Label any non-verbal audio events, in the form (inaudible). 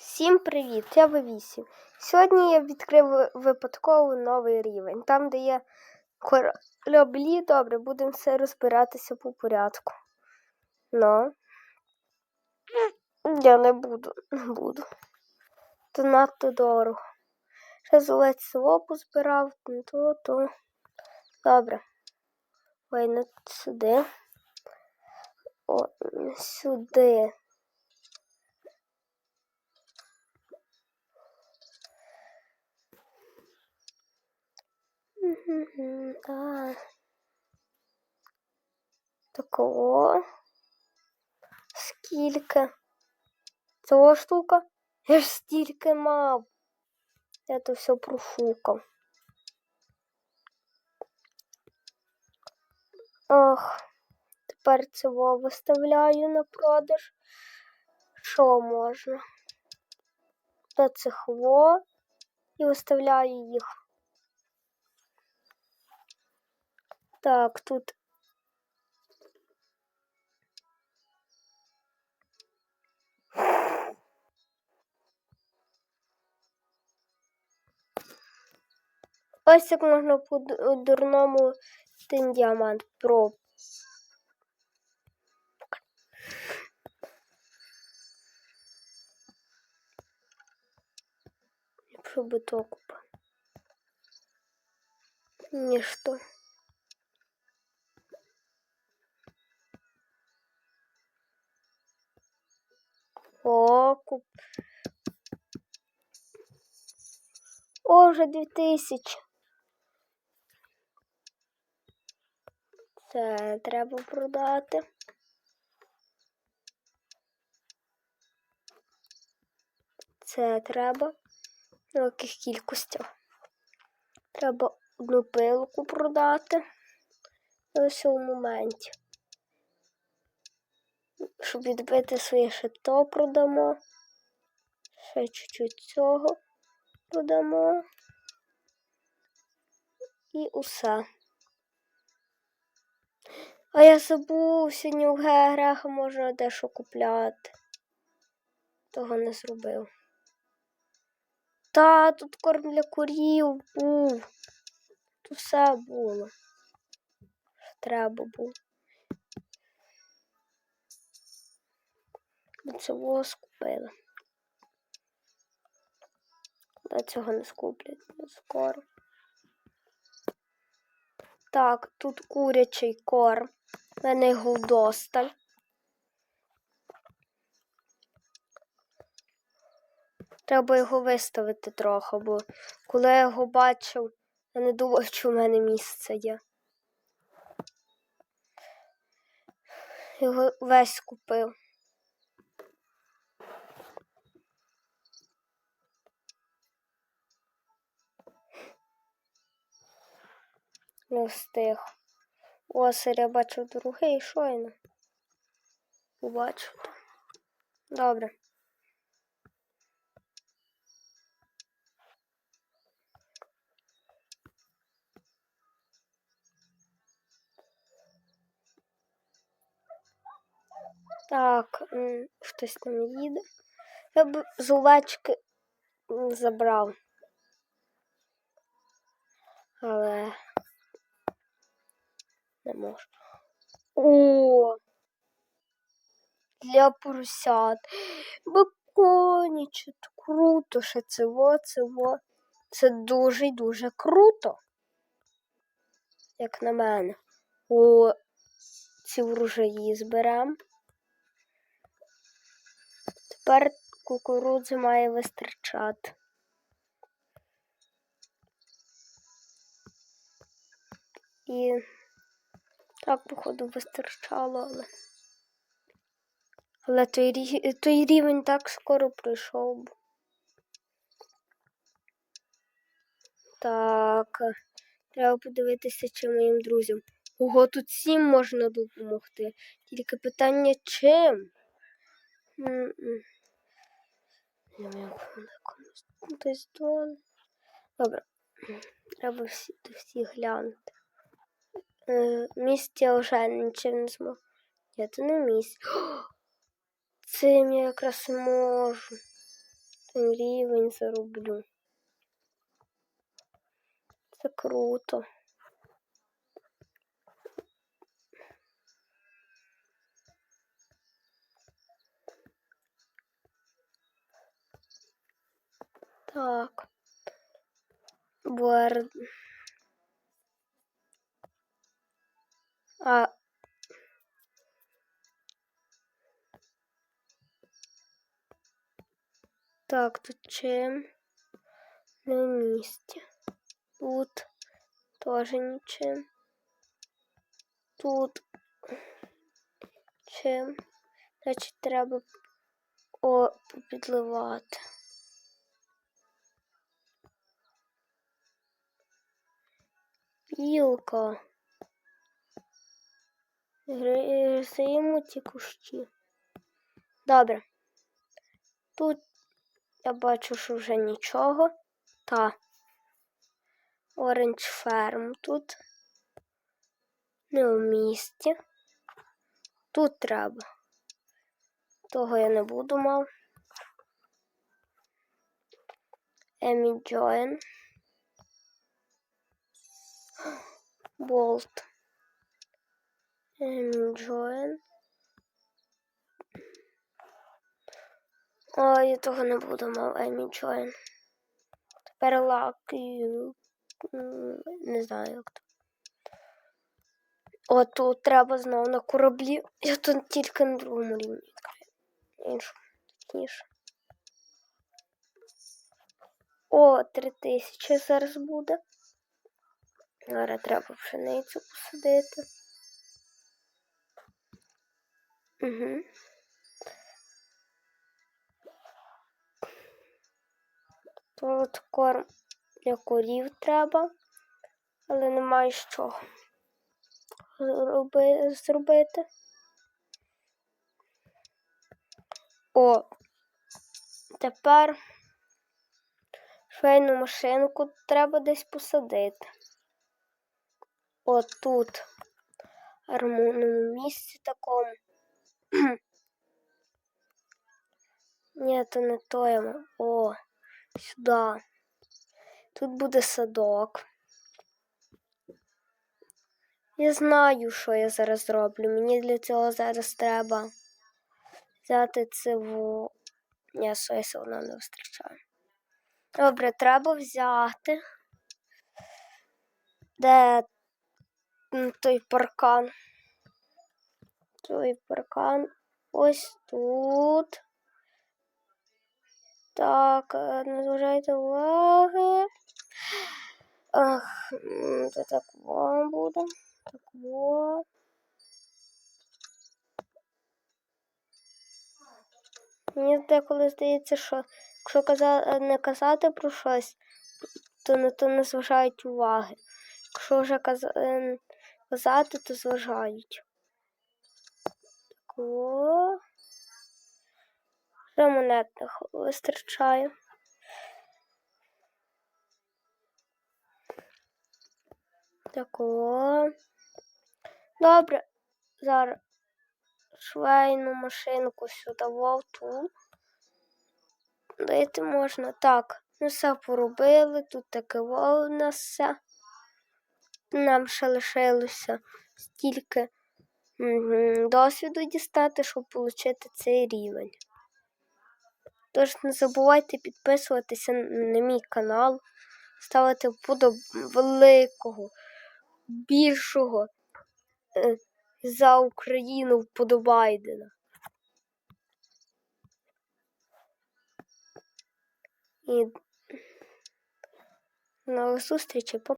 Всім привіт! Я В8. Сьогодні я відкрив випадково новий рівень. Там, де є кораблі, добре, будемо все розбиратися по порядку. Ну, я не буду, не буду. То надто дорого. Ще золець село позбирав, ну, то, то. Добре. Ой, не сюди. О, сюди. Мгм, Так. Такого. Скільки? Цього штука? Я ж стільки мав. Я то все профукав. Ох, тепер цього виставляю на продаж. Що можна? До цих во і виставляю їх. Так, тут. Ось як можна по дурному тим діамант про. Якщо то купа. Ніщо. О, вже 2000. Це треба продати. Це треба. На яких кількостях. Треба одну пилку продати. Ось у моменті. Щоб відбити своє шито продамо. Ще чуть-чуть цього продамо. І усе. А я забув, сьогодні у географа можна дещо купляти. Того не зробив. Та, тут корм для курів був. Тут все було. Треба було. Ми цього скупили. Та цього не скуплять не скоро. Так, тут курячий корм. У мене його вдосталь. Треба його виставити трохи, бо коли я його бачив, я не думав, що в мене місце є. Його весь купив. Не встиг. Осер я бачив другий щойно. Побачив. Добре. Так, хтось там їде. Я б з забрав. Але не можу. О! Для поросят. Беконічок. Круто, що це во, це во. Це дуже й дуже круто. Як на мене. О, ці врожаї зберемо. Тепер кукурудзи має вистачати. І так, походу, вистачало, але. Але той, той рівень так скоро пройшов. Так. Треба подивитися, чи моїм друзям. Ого, тут всім можна допомогти. Тільки питання чим? Десь долу. Добре. Треба всі, до всіх глянути. Я вже нічим не. Ні, це (gasps) не місць. Цим я якраз можу. Один рівень зароблю. Це круто. Так. Бар. А. Так, тут чим? Не в місті. Тут теж нічим. Тут чим? Значить, треба о, попідливати. Білка. Гризимо ті кущі. Добре. Тут я бачу, що вже нічого. Та. Оранж ферм тут. Не в місті. Тут треба. Того я не буду мав. Емі Джоен. (gasps) Болт. Джоен. О, я того не буду мав Емі Джоен. Тепер Лакі. Не знаю як то. О, тут треба знову на кораблі. Я тут тільки на другому рівні відкрию. Іншому, точніше. О, три тисячі зараз буде. Зараз треба пшеницю посадити. Угу. Тут корм для курів треба, але немає зроби- зробити. О, тепер швейну машинку треба десь посадити. От тут, гармонному місці такому. Ні, то не то. О, сюди. Тут буде садок. Я знаю, що я зараз зроблю. Мені для цього зараз треба взяти циву. Ні, соя все одно не вистачає. Добре, треба взяти. Де той паркан? Той паркан ось тут. Так, е, не зважайте уваги. Ах, це так вам буде. Так во. Мені деколи здається, що якщо каза... не казати про щось, то на то не зважають уваги. Якщо вже е, казати, то зважають. Во. Вже монетних вистачає. Так о. Добре. Зараз швейну машинку сюди вовту. Дайте можна. Так, ну все поробили. Тут таке во у нас все. Нам ще лишилося стільки досвіду дістати, щоб отримати цей рівень. Тож не забувайте підписуватися на мій канал, ставити вподоб великого, більшого е, за Україну вподобайдена. І нових зустрічей. Па-